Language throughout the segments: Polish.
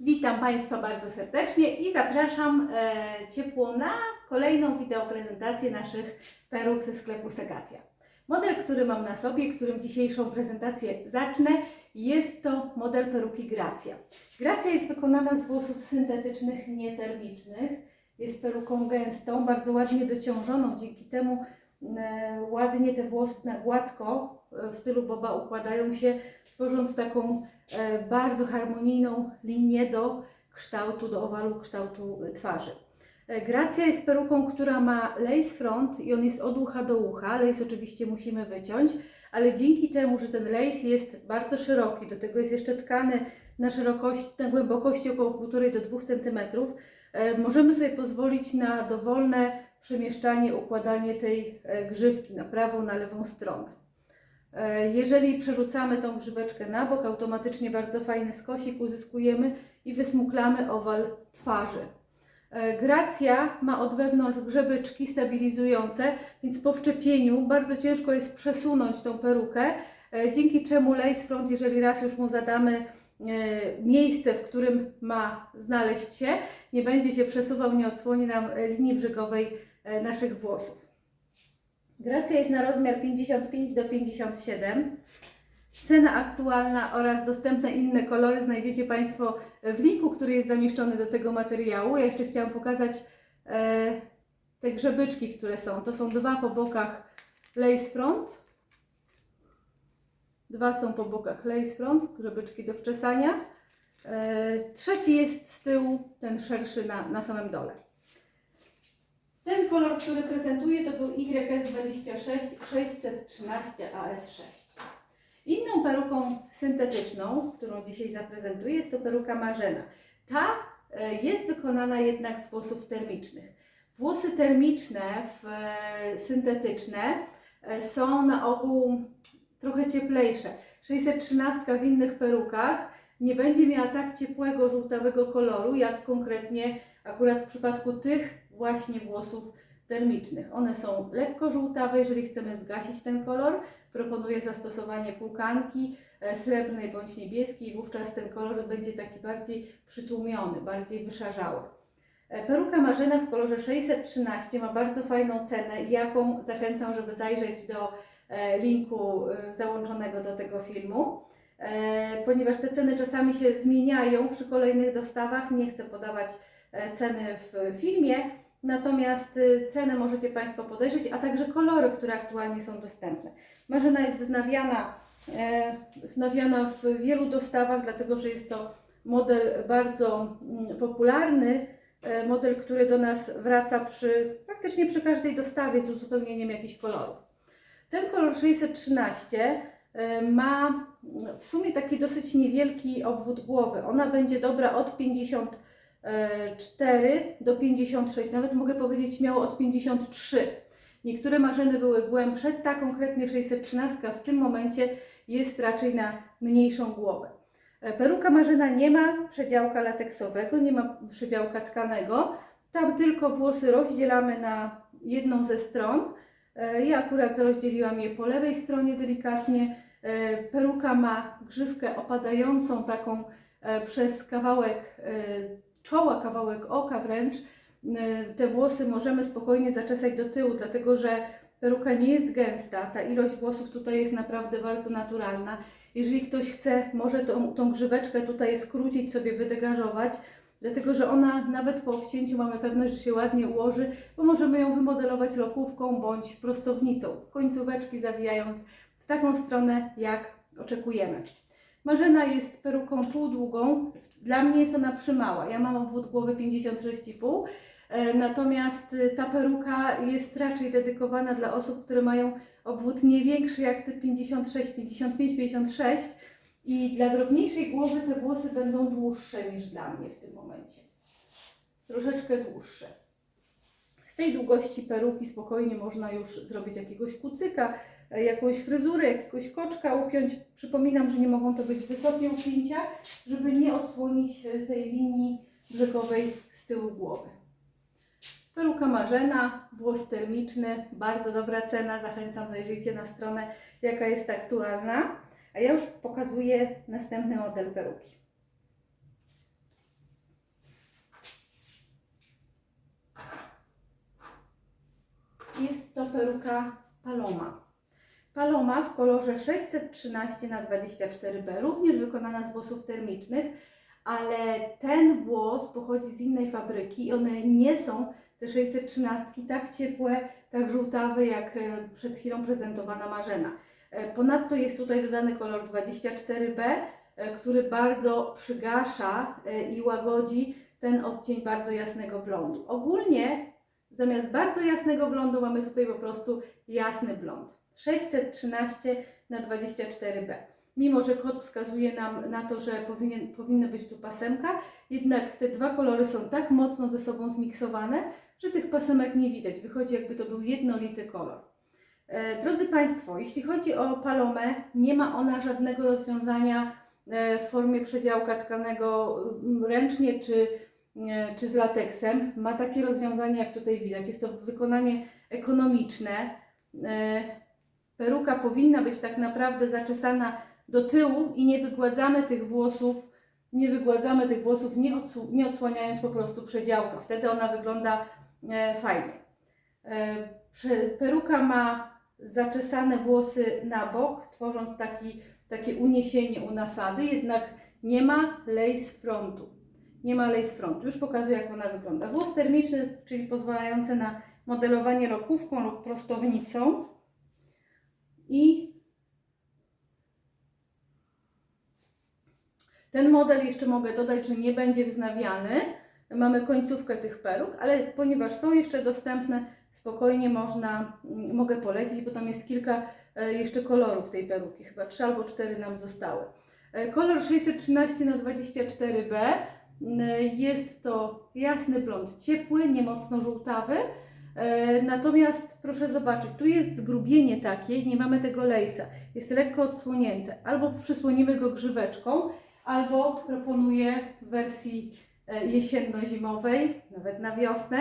Witam Państwa bardzo serdecznie i zapraszam e, ciepło na kolejną wideoprezentację naszych peruk ze sklepu Segatia. Model, który mam na sobie, którym dzisiejszą prezentację zacznę, jest to model peruki Gracja. Gracja jest wykonana z włosów syntetycznych, nietermicznych. Jest peruką gęstą, bardzo ładnie dociążoną, dzięki temu e, ładnie te włosy na gładko e, w stylu boba układają się, tworząc taką bardzo harmonijną linię do kształtu, do owalu kształtu e, twarzy. E, Gracja jest peruką, która ma lace front i on jest od ucha do ucha. Lace oczywiście musimy wyciąć, ale dzięki temu, że ten lace jest bardzo szeroki, do tego jest jeszcze tkany na szerokość, na głębokości około 1,5 do 2 cm, e, możemy sobie pozwolić na dowolne przemieszczanie, układanie tej e, grzywki na prawą, na lewą stronę. E, Jeżeli przerzucamy tą grzyweczkę na bok, automatycznie bardzo fajny skosik uzyskujemy i wysmuklamy owal twarzy. E, Gracja ma od wewnątrz grzebyczki stabilizujące, więc po wczepieniu bardzo ciężko jest przesunąć tą perukę, e, dzięki czemu lace front, jeżeli raz już mu zadamy miejsce, w którym ma znaleźć się, nie będzie się przesuwał, nie odsłoni nam linii brzegowej naszych włosów. Gracja jest na rozmiar 55 do 57. Cena aktualna oraz dostępne inne kolory znajdziecie Państwo w linku, który jest zamieszczony do tego materiału. Ja jeszcze chciałam pokazać e, te grzebyczki, które są. To są dwa po bokach lace front. Dwa są po bokach lace front, grzebyczki do wczesania. E, trzeci jest z tyłu, ten szerszy na, na samym dole. Ten kolor, który prezentuję, to był YS26 613 AS6. Inną peruką syntetyczną, którą dzisiaj zaprezentuję, jest to peruka Marzena. Ta e, jest wykonana jednak z włosów termicznych. Włosy termiczne, w, e, syntetyczne e, są na ogół trochę cieplejsze. 613 w innych perukach nie będzie miała tak ciepłego, żółtawego koloru, jak konkretnie akurat w przypadku tych właśnie włosów termicznych. One są lekko żółtawe, jeżeli chcemy zgasić ten kolor, proponuję zastosowanie płukanki e, srebrnej bądź niebieskiej, wówczas ten kolor będzie taki bardziej przytłumiony, bardziej wyszarzały. E, Peruka Marzena w kolorze 613 ma bardzo fajną cenę, jaką zachęcam, żeby zajrzeć do e, linku załączonego do tego filmu. Ponieważ te ceny czasami się zmieniają przy kolejnych dostawach, nie chcę podawać ceny w filmie, natomiast e, cenę możecie Państwo podejrzeć, a także kolory, które aktualnie są dostępne. Marzena jest wznawiana, e, wznawiana w wielu dostawach, dlatego że jest to model bardzo mm, popularny, e, model, który do nas wraca przy, praktycznie przy każdej dostawie z uzupełnieniem jakichś kolorów. Ten kolor 613 e, ma w sumie taki dosyć niewielki obwód głowy. Ona będzie dobra od 54 do 56, nawet mogę powiedzieć śmiało od 53. Niektóre marzeny były głębsze, ta konkretnie 613 w tym momencie jest raczej na mniejszą głowę. E, Peruka Marzena nie ma przedziałka lateksowego, nie ma przedziałka tkanego. Tam tylko włosy rozdzielamy na jedną ze stron. E, Ja akurat rozdzieliłam je po lewej stronie delikatnie. E, Peruka ma grzywkę opadającą taką przez kawałek czoła, kawałek oka wręcz. E, Te włosy możemy spokojnie zaczesać do tyłu, dlatego że peruka nie jest gęsta. Ta ilość włosów tutaj jest naprawdę bardzo naturalna. Jeżeli ktoś chce, może tą, tą grzyweczkę tutaj skrócić, sobie wydegażować, dlatego że ona nawet po obcięciu mamy pewność, że się ładnie ułoży, bo możemy ją wymodelować lokówką bądź prostownicą, końcóweczki zawijając w taką stronę, jak oczekujemy. Marzena jest peruką półdługą. Dla mnie jest ona przymała. Ja mam obwód głowy 56,5, e, natomiast e, ta peruka jest raczej dedykowana dla osób, które mają obwód nie większy jak te 56, 55, 56 i dla drobniejszej głowy te włosy będą dłuższe niż dla mnie w tym momencie. Troszeczkę dłuższe. Z tej długości peruki spokojnie można już zrobić jakiegoś kucyka, e, jakąś fryzurę, jakiegoś koczka upiąć. Przypominam, że nie mogą to być wysokie upięcia, żeby nie odsłonić e, tej linii brzegowej z tyłu głowy. Peruka Marzena, włos termiczny, bardzo dobra cena. Zachęcam, zajrzyjcie na stronę, jaka jest aktualna. A ja już pokazuję następny model peruki. Peruka Paloma. Paloma w kolorze 613 na 24B, również wykonana z włosów termicznych, ale ten włos pochodzi z innej fabryki i one nie są te 613 tak ciepłe, tak żółtawe jak e, przed chwilą prezentowana Marzena. E, Ponadto jest tutaj dodany kolor 24B, e, który bardzo przygasza i łagodzi ten odcień bardzo jasnego blondu. Ogólnie zamiast bardzo jasnego blondu mamy tutaj po prostu jasny blond. 613 na 24B. Mimo, że kod wskazuje nam na to, że powinien, powinna być tu pasemka, jednak te dwa kolory są tak mocno ze sobą zmiksowane, że tych pasemek nie widać. Wychodzi jakby to był jednolity kolor. E, drodzy Państwo, jeśli chodzi o palomę, nie ma ona żadnego rozwiązania e, w formie przedziałka tkanego ręcznie czy, czy z lateksem. Ma takie rozwiązanie, jak tutaj widać. Jest to wykonanie ekonomiczne. E, peruka powinna być tak naprawdę zaczesana do tyłu i nie wygładzamy tych włosów, nie wygładzamy tych włosów, nie, odsł- nie odsłaniając po prostu przedziałka. Wtedy ona wygląda e, fajnie. E, peruka ma zaczesane włosy na bok, tworząc taki, takie uniesienie u nasady, jednak nie ma lace frontu. Ma lace frontu. Już pokazuję, jak ona wygląda. Włos termiczny, czyli pozwalający na modelowanie rokówką lub prostownicą. I ten model jeszcze mogę dodać, że nie będzie wznawiany. Mamy końcówkę tych peruk, ale ponieważ są jeszcze dostępne, spokojnie można, mm, mogę polecić, bo tam jest kilka e, jeszcze kolorów tej peruki, chyba trzy albo cztery nam zostały. E, Kolor 613 na 24B mm, jest to jasny blond, ciepły, nie mocno żółtawy. E, Natomiast proszę zobaczyć, tu jest zgrubienie takie, nie mamy tego lejsa, jest lekko odsłonięte. Albo przysłonimy go grzyweczką, albo proponuję w wersji e, jesienno-zimowej, nawet na wiosnę,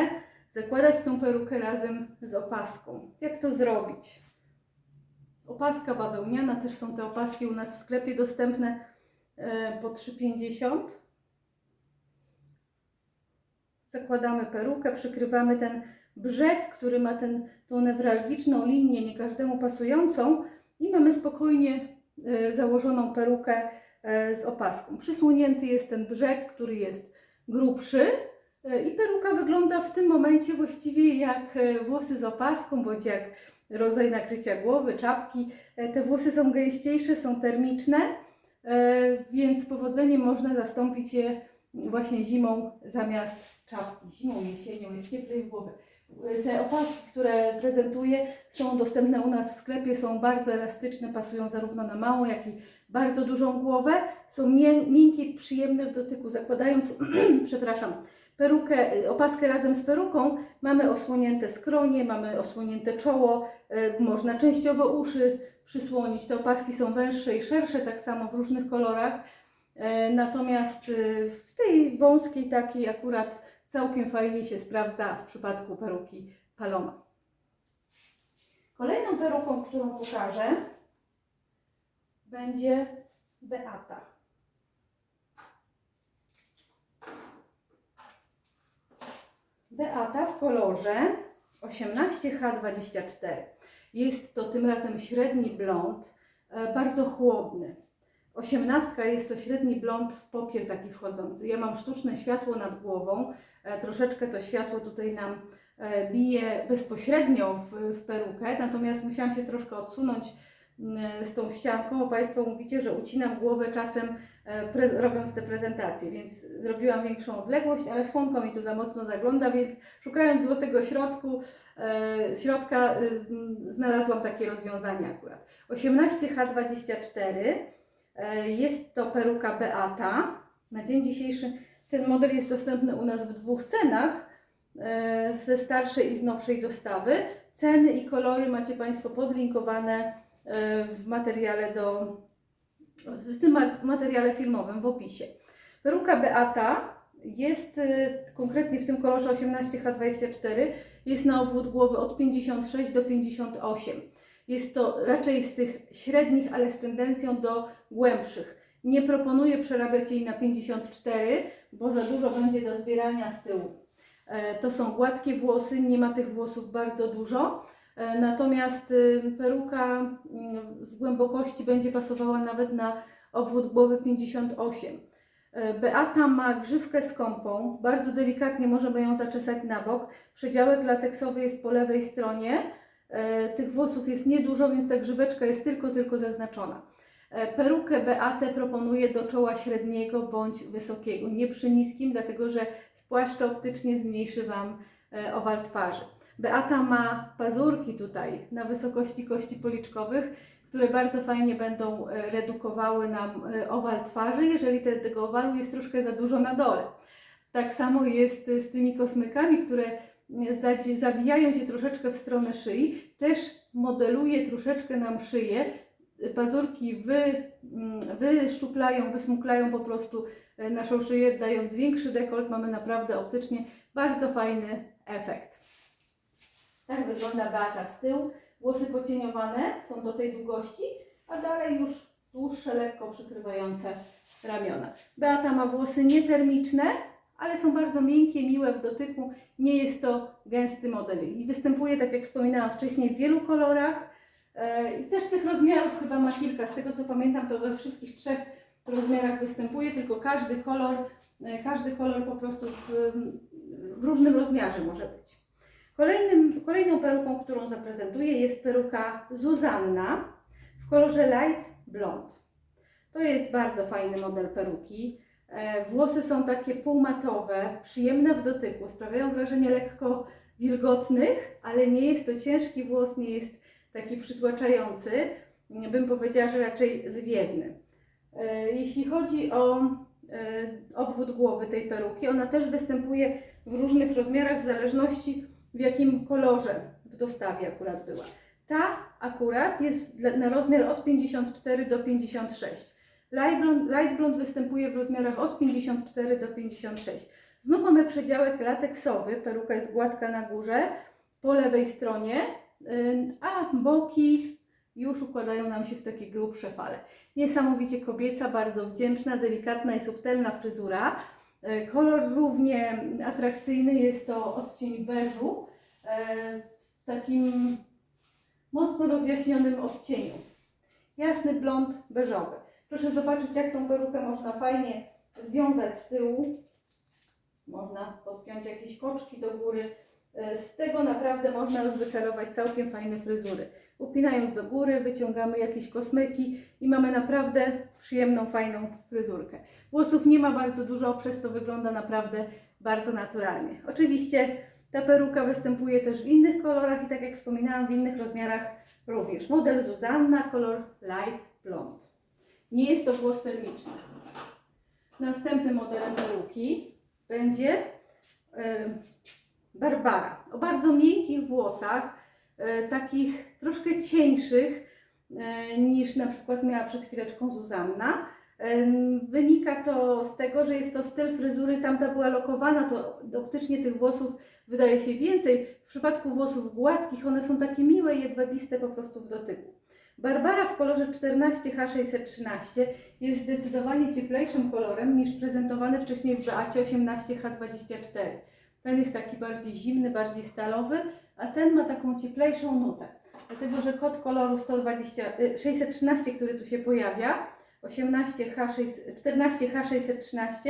zakładać tą perukę razem z opaską. Jak to zrobić? Opaska bawełniana, też są te opaski u nas w sklepie dostępne e, po 3,50. Zakładamy perukę, przykrywamy ten brzeg, który ma ten, tą newralgiczną linię, nie każdemu pasującą i mamy spokojnie e, założoną perukę e, z opaską. Przysłonięty jest ten brzeg, który jest grubszy e, i peruka wygląda w tym momencie właściwie jak włosy z opaską, bądź jak rodzaj nakrycia głowy, czapki. Te włosy są gęściejsze, są termiczne, więc z powodzeniem można zastąpić je właśnie zimą zamiast czapki. Zimą, jesienią jest cieplej w głowie. Te opaski, które prezentuję, są dostępne u nas w sklepie, są bardzo elastyczne, pasują zarówno na małą, jak i bardzo dużą głowę. Są mię- miękkie, przyjemne w dotyku. Zakładając, przepraszam, perukę, opaskę razem z peruką, mamy osłonięte skronie, mamy osłonięte czoło, e, można częściowo uszy przysłonić. Te opaski są węższe i szersze, tak samo w różnych kolorach. E, Natomiast e, w tej wąskiej takiej akurat całkiem fajnie się sprawdza w przypadku peruki Paloma. Kolejną peruką, którą pokażę, będzie Beata. Beata w kolorze 18H24. Jest to tym razem średni blond, e, bardzo chłodny. Osiemnastka jest to średni blond w popiel taki wchodzący. Ja mam sztuczne światło nad głową, e, troszeczkę to światło tutaj nam e, bije bezpośrednio w, w perukę, natomiast musiałam się troszkę odsunąć mm, z tą ścianką, bo Państwo mówicie, że ucinam głowę czasem e, robiąc te prezentacje, więc zrobiłam większą odległość, ale słonko mi tu za mocno zagląda, więc szukając złotego środku, środka znalazłam takie rozwiązanie akurat. 18H24 E, Jest to peruka Beata. Na dzień dzisiejszy ten model jest dostępny u nas w dwóch cenach, e, ze starszej i z nowszej dostawy. Ceny i kolory macie Państwo podlinkowane e, w materiale do, w tym ma- materiale filmowym w opisie. Peruka Beata jest e, konkretnie w tym kolorze 18H24, jest na obwód głowy od 56 do 58. Jest to raczej z tych średnich, ale z tendencją do głębszych. Nie proponuję przerabiać jej na 54, bo za dużo będzie do zbierania z tyłu. E, To są gładkie włosy, nie ma tych włosów bardzo dużo. E, Natomiast y, peruka mm, w głębokości będzie pasowała nawet na obwód głowy 58. E, Beata ma grzywkę skąpą, bardzo delikatnie możemy ją zaczesać na bok. Przedziałek lateksowy jest po lewej stronie. E, Tych włosów jest niedużo, więc ta grzyweczka jest tylko, tylko zaznaczona. E, Perukę Beatę proponuję do czoła średniego bądź wysokiego, nie przy niskim, dlatego że spłaszcza optycznie zmniejszy Wam e, owal twarzy. Beata ma pazurki tutaj na wysokości kości policzkowych, które bardzo fajnie będą redukowały nam owal twarzy, jeżeli te, tego owalu jest troszkę za dużo na dole. Tak samo jest z tymi kosmykami, które zawijają się troszeczkę w stronę szyi, też modeluje troszeczkę nam szyję. Pazurki wy, mm, wyszczuplają, wysmuklają po prostu e, naszą szyję, dając większy dekolt. Mamy naprawdę optycznie bardzo fajny efekt. Tak wygląda Beata z tyłu. Włosy pocieniowane są do tej długości, a dalej już dłuższe, lekko przykrywające ramiona. Beata ma włosy nietermiczne, ale są bardzo miękkie, miłe w dotyku. Nie jest to gęsty model i występuje, tak jak wspominałam wcześniej, w wielu kolorach. E, I też tych rozmiarów chyba ma kilka. Z tego co pamiętam, to we wszystkich trzech rozmiarach występuje, tylko każdy kolor, e, każdy kolor po prostu w, w różnym rozmiarze może być. Kolejnym, kolejną peruką, którą zaprezentuję jest peruka Zuzanna w kolorze light blond. To jest bardzo fajny model peruki. E, Włosy są takie półmatowe, przyjemne w dotyku, sprawiają wrażenie lekko wilgotnych, ale nie jest to ciężki włos, nie jest taki przytłaczający. Bym powiedziała, że raczej zwiewny. E, Jeśli chodzi o e, obwód głowy tej peruki, ona też występuje w różnych rozmiarach w zależności w jakim kolorze w dostawie akurat była. Ta akurat jest na rozmiar od 54 do 56. Light blond, light występuje w rozmiarach od 54 do 56. Znów mamy przedziałek lateksowy, peruka jest gładka na górze, po lewej stronie, a boki już układają nam się w takie grubsze fale. Niesamowicie kobieca, bardzo wdzięczna, delikatna i subtelna fryzura. E, Kolor równie atrakcyjny jest to odcień beżu e, w takim mocno rozjaśnionym odcieniu. Jasny blond beżowy. Proszę zobaczyć, jak tą perukę można fajnie związać z tyłu. Można podpiąć jakieś koczki do góry. E, Z tego naprawdę można już wyczarować całkiem fajne fryzury. Upinając do góry, wyciągamy jakieś kosmyki i mamy naprawdę przyjemną, fajną fryzurkę. Włosów nie ma bardzo dużo, przez co wygląda naprawdę bardzo naturalnie. Oczywiście ta peruka występuje też w innych kolorach i tak jak wspominałam, w innych rozmiarach również. Model Zuzanna, kolor light blond. Nie jest to włos termiczny. Następnym modelem peruki będzie e, Barbara. O bardzo miękkich włosach, e, takich troszkę cieńszych e, niż na przykład miała przed chwileczką Zuzanna. Wynika to z tego, że jest to styl fryzury, tamta była lokowana, to optycznie tych włosów wydaje się więcej. W przypadku włosów gładkich one są takie miłe jedwabiste po prostu w dotyku. Barbara w kolorze 14H613 jest zdecydowanie cieplejszym kolorem niż prezentowany wcześniej w Beacie 18H24. Ten jest taki bardziej zimny, bardziej stalowy, a ten ma taką cieplejszą nutę. Dlatego, że kod koloru 120, y, 613, który tu się pojawia, 18H6, 14H613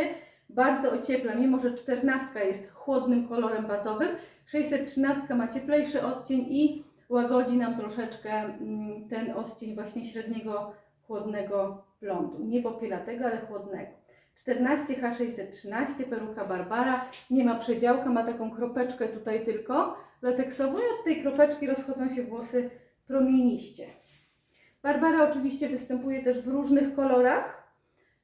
bardzo ociepla, mimo że 14 jest chłodnym kolorem bazowym, 613 ma cieplejszy odcień i łagodzi nam troszeczkę mm, ten odcień właśnie średniego chłodnego blondu. Nie popielatego, ale chłodnego. 14H613, peruka Barbara, nie ma przedziałka, ma taką kropeczkę tutaj tylko lateksową i od tej kropeczki rozchodzą się włosy promieniście. Barbara oczywiście występuje też w różnych kolorach.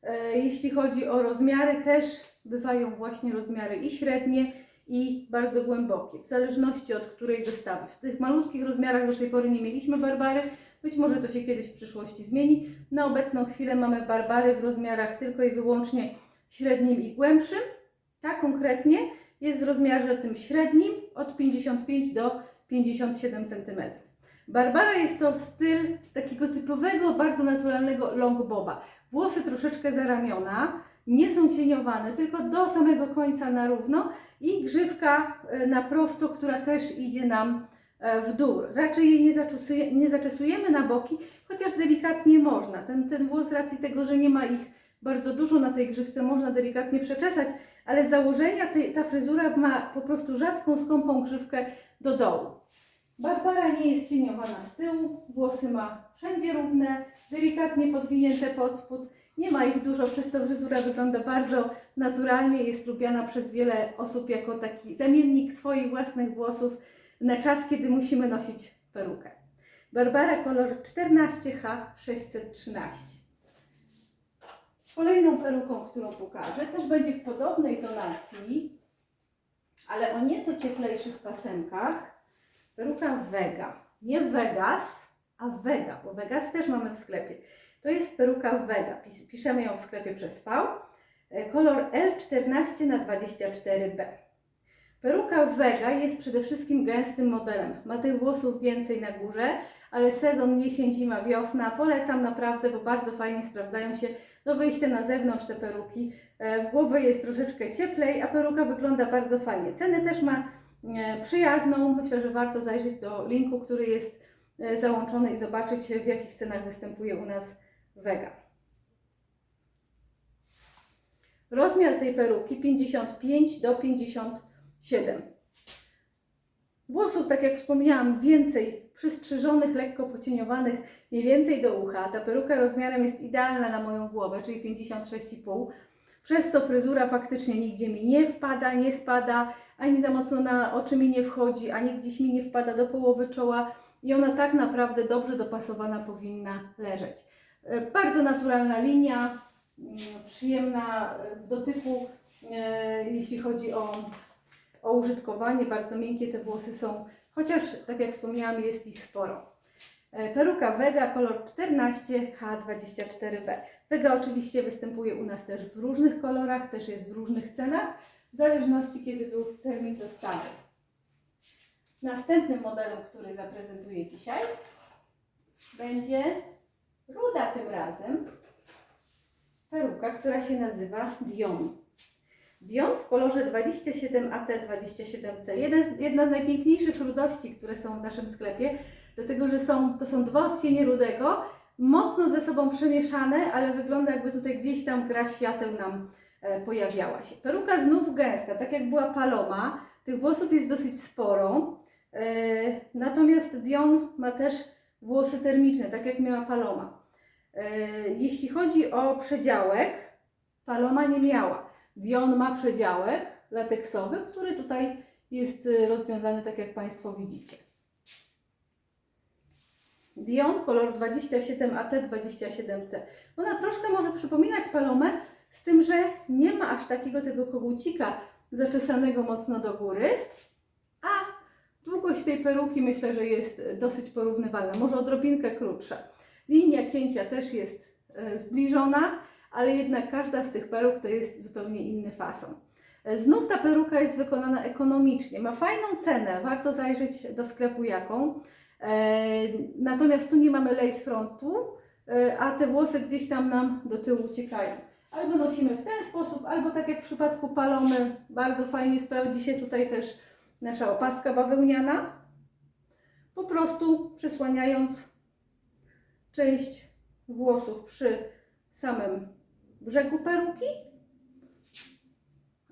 E, Jeśli chodzi o rozmiary, też bywają właśnie rozmiary i średnie, i bardzo głębokie, w zależności od której dostawy. W tych malutkich rozmiarach do tej pory nie mieliśmy Barbary, być może to się kiedyś w przyszłości zmieni. Na obecną chwilę mamy Barbary w rozmiarach tylko i wyłącznie średnim i głębszym. Ta konkretnie jest w rozmiarze tym średnim od 55 do 57 cm. Barbara jest to styl takiego typowego, bardzo naturalnego long boba. Włosy troszeczkę za ramiona, nie są cieniowane, tylko do samego końca na równo i grzywka e, na prosto, która też idzie nam e, w dół. Raczej jej nie, nie zaczesujemy na boki, chociaż delikatnie można. Ten, ten włos z racji tego, że nie ma ich bardzo dużo na tej grzywce, można delikatnie przeczesać, ale z założenia tej, ta fryzura ma po prostu rzadką, skąpą grzywkę do dołu. Barbara nie jest cieniowana z tyłu, włosy ma wszędzie równe, delikatnie podwinięte pod spód. Nie ma ich dużo, przez to fryzura wygląda bardzo naturalnie. Jest lubiana przez wiele osób jako taki zamiennik swoich własnych włosów na czas, kiedy musimy nosić perukę. Barbara kolor 14H613. Kolejną peruką, którą pokażę, też będzie w podobnej tonacji, ale o nieco cieplejszych pasemkach. Peruka Vega. Nie Vegas, a Vega, bo Vegas też mamy w sklepie. To jest peruka Vega. Pis- Piszemy ją w sklepie przez V. E, Kolor L14 na 24B. Peruka Vega jest przede wszystkim gęstym modelem. Ma tych włosów więcej na górze, ale sezon jesień, zima, wiosna polecam naprawdę, bo bardzo fajnie sprawdzają się do wyjścia na zewnątrz te peruki. E, W głowę jest troszeczkę cieplej, a peruka wygląda bardzo fajnie. Cenę też ma e, przyjazną. Myślę, że warto zajrzeć do linku, który jest załączony i zobaczyć w jakich cenach występuje u nas Vega. Rozmiar tej peruki 55 do 57. Włosów, tak jak wspomniałam, więcej przystrzyżonych, lekko pocieniowanych, mniej więcej do ucha. Ta peruka rozmiarem jest idealna na moją głowę, czyli 56,5. Przez co fryzura faktycznie nigdzie mi nie wpada, nie spada, ani za mocno na oczy mi nie wchodzi, ani gdzieś mi nie wpada do połowy czoła i ona tak naprawdę dobrze dopasowana powinna leżeć. E, Bardzo naturalna linia, mm, przyjemna e, w dotyku, e, jeśli chodzi o, o użytkowanie. Bardzo miękkie te włosy są, chociaż tak jak wspomniałam, jest ich sporo. Peruka Vega, kolor 14H24B. Vega oczywiście występuje u nas też w różnych kolorach, też jest w różnych cenach, w zależności kiedy był termin dostawy. Następnym modelem, który zaprezentuję dzisiaj, będzie ruda tym razem. Peruka, która się nazywa Dion. Dion w kolorze 27AT27C. Jeden, jedna z najpiękniejszych rudości, które są w naszym sklepie, dlatego że są, to są dwa odcienie rudego, mocno ze sobą przemieszane, ale wygląda jakby tutaj gdzieś tam gra świateł nam e, pojawiała się. Peruka znów gęsta, tak jak była Paloma, tych włosów jest dosyć sporo, e, natomiast Dion ma też włosy termiczne, tak jak miała Paloma. E, jeśli chodzi o przedziałek, Paloma nie miała. Dion ma przedziałek lateksowy, który tutaj jest e, rozwiązany tak jak Państwo widzicie. Dion, kolor 27AT27C. Ona troszkę może przypominać palomę, z tym, że nie ma aż takiego tego kogucika zaczesanego mocno do góry, a długość tej peruki myślę, że jest dosyć porównywalna, może odrobinkę krótsza. Linia cięcia też jest e, zbliżona, ale jednak każda z tych peruk to jest zupełnie inny fason. E, Znów ta peruka jest wykonana ekonomicznie, ma fajną cenę, warto zajrzeć do sklepu jaką. E, Natomiast tu nie mamy lace frontu, a te włosy gdzieś tam nam do tyłu uciekają. Albo nosimy w ten sposób, albo tak jak w przypadku palomy, bardzo fajnie sprawdzi się tutaj też nasza opaska bawełniana. Po prostu przysłaniając część włosów przy samym brzegu peruki,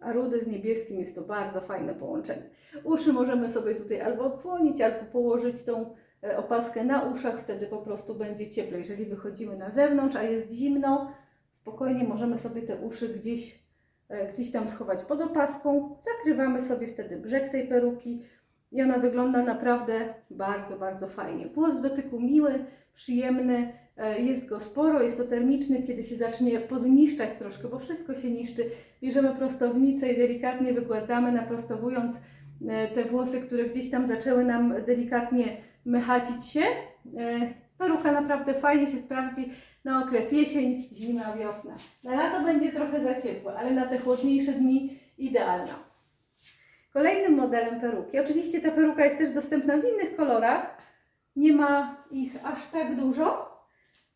a rudy z niebieskim jest to bardzo fajne połączenie. Uszy możemy sobie tutaj albo odsłonić, albo położyć tą e, opaskę na uszach, wtedy po prostu będzie cieplej. Jeżeli wychodzimy na zewnątrz, a jest zimno, spokojnie możemy sobie te uszy gdzieś, e, gdzieś tam schować pod opaską. Zakrywamy sobie wtedy brzeg tej peruki i ona wygląda naprawdę bardzo, bardzo fajnie. Włos w dotyku miły, przyjemny, e, jest go sporo, jest to termiczny, kiedy się zacznie podniszczać troszkę, bo wszystko się niszczy. Bierzemy prostownicę i delikatnie wygładzamy, naprostowując e, te włosy, które gdzieś tam zaczęły nam delikatnie mechacić się. E, Peruka naprawdę fajnie się sprawdzi na okres jesień, zima, wiosna. Na lato będzie trochę za ciepło, ale na te chłodniejsze dni idealna. Kolejnym modelem peruki, oczywiście ta peruka jest też dostępna w innych kolorach, nie ma ich aż tak dużo,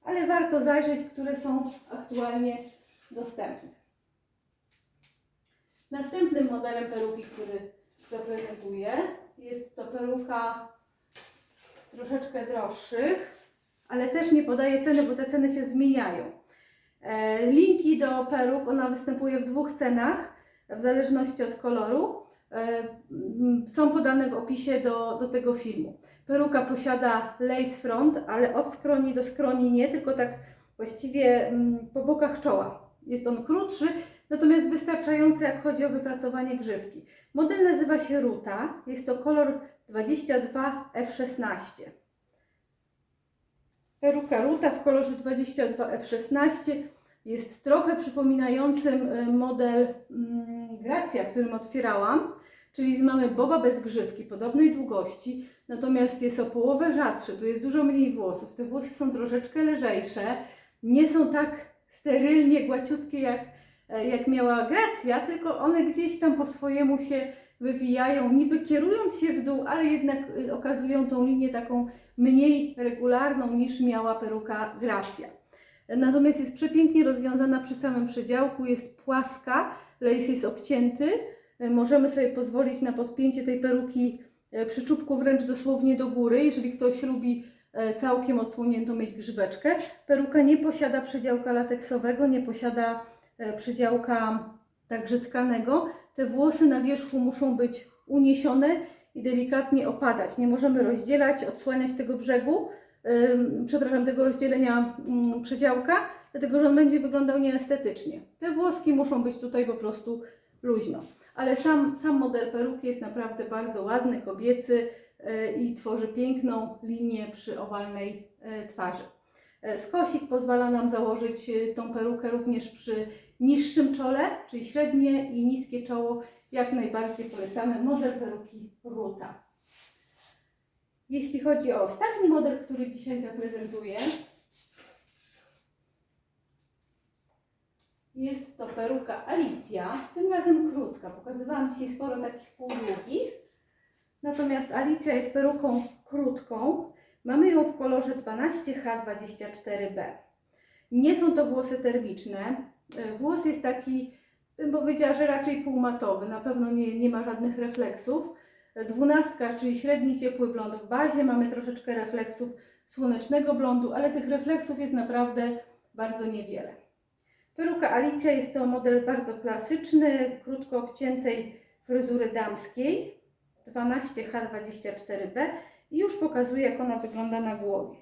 ale warto zajrzeć, które są aktualnie dostępne. Następnym modelem peruki, który zaprezentuję, jest to peruka troszeczkę droższych, ale też nie podaję ceny, bo te ceny się zmieniają. E, linki do peruk, ona występuje w dwóch cenach, w zależności od koloru. E, są podane w opisie do, do tego filmu. Peruka posiada lace front, ale od skroni do skroni nie, tylko tak właściwie mm, po bokach czoła. Jest on krótszy, natomiast wystarczający, jak chodzi o wypracowanie grzywki. Model nazywa się Ruta. Jest to kolor 22F16. Peruka Ruta w kolorze 22F16 jest trochę przypominającym y, model mm, Gracja, którym otwierałam. Czyli mamy boba bez grzywki, podobnej długości, natomiast jest o połowę rzadszy, tu jest dużo mniej włosów. Te włosy są troszeczkę lżejsze, nie są tak sterylnie głaciutkie jak, e, jak miała Gracja, tylko one gdzieś tam po swojemu się wywijają, niby kierując się w dół, ale jednak y, okazują tą linię taką mniej regularną niż miała peruka Gracja. Natomiast jest przepięknie rozwiązana przy samym przedziałku, jest płaska, lace jest obcięty. E, Możemy sobie pozwolić na podpięcie tej peruki e, przy czubku wręcz dosłownie do góry, jeżeli ktoś lubi e, całkiem odsłoniętą mieć grzyweczkę. Peruka nie posiada przedziałka lateksowego, nie posiada przedziałka także tkanego. Te włosy na wierzchu muszą być uniesione i delikatnie opadać. Nie możemy rozdzielać, odsłaniać tego brzegu, przepraszam, tego rozdzielenia ym, przedziałka, dlatego że on będzie wyglądał nieestetycznie. Te włoski muszą być tutaj po prostu luźno. Ale sam, sam model peruki jest naprawdę bardzo ładny, kobiecy e, i tworzy piękną linię przy owalnej e, twarzy. E, Skosik pozwala nam założyć tą perukę również przy niższym czole, czyli średnie i niskie czoło. Jak najbardziej polecamy model peruki Ruta. Jeśli chodzi o ostatni model, który dzisiaj zaprezentuję, jest to peruka Alicja, tym razem krótka. Pokazywałam dzisiaj sporo takich półdługich. Natomiast Alicja jest peruką krótką. Mamy ją w kolorze 12H24B. Nie są to włosy termiczne. E, Włos jest taki, bym powiedziała, że raczej półmatowy. Na pewno nie, nie ma żadnych refleksów. Dwunastka, czyli średni ciepły blond w bazie. Mamy troszeczkę refleksów słonecznego blondu, ale tych refleksów jest naprawdę bardzo niewiele. Peruka Alicja jest to model bardzo klasyczny, krótko obciętej fryzury damskiej. 12H24B i już pokazuję, jak ona wygląda na głowie.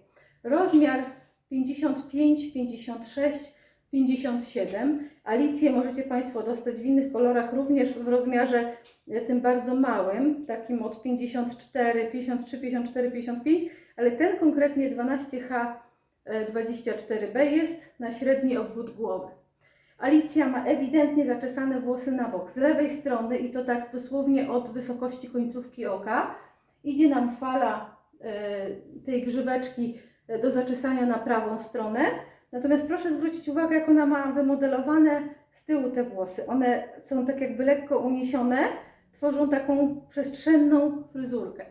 Rozmiar 55, 56, 57. Alicję możecie Państwo dostać w innych kolorach, również w rozmiarze e, tym bardzo małym, takim od 54, 53, 54, 55, ale ten konkretnie 12H24B jest na średni obwód głowy. Alicja ma ewidentnie zaczesane włosy na bok z lewej strony i to tak dosłownie od wysokości końcówki oka. Idzie nam fala e, tej grzyweczki e, do zaczesania na prawą stronę. Natomiast proszę zwrócić uwagę, jak ona ma wymodelowane z tyłu te włosy. One są tak jakby lekko uniesione, tworzą taką przestrzenną fryzurkę.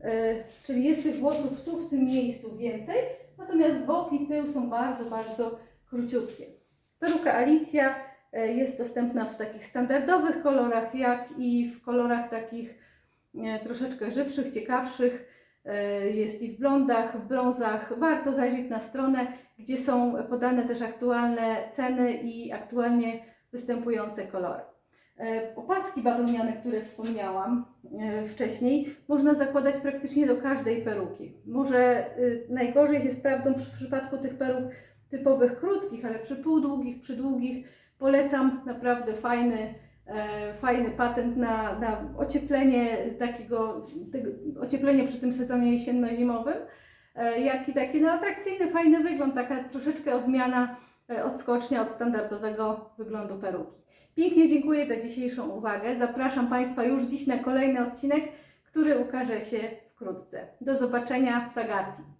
E, Czyli jest tych włosów tu w tym miejscu więcej, natomiast bok i tył są bardzo, bardzo króciutkie. Peruka Alicja e, jest dostępna w takich standardowych kolorach, jak i w kolorach takich e, troszeczkę żywszych, ciekawszych. E, Jest i w blondach, w brązach. Warto zajrzeć na stronę, gdzie są podane też aktualne ceny i aktualnie występujące kolory. E, Opaski bawełniane, które wspomniałam e, wcześniej, można zakładać praktycznie do każdej peruki. Może najgorzej się sprawdzą w przypadku tych peruk typowych krótkich, ale przy półdługich, przy długich polecam naprawdę fajny, fajny patent na, na ocieplenie takiego, tego, ocieplenie przy tym sezonie jesienno-zimowym, e, jak i taki no, atrakcyjny, fajny wygląd, taka troszeczkę odmiana, e, odskocznia od standardowego wyglądu peruki. Pięknie dziękuję za dzisiejszą uwagę. Zapraszam Państwa już dziś na kolejny odcinek, który ukaże się wkrótce. Do zobaczenia w Sagatii.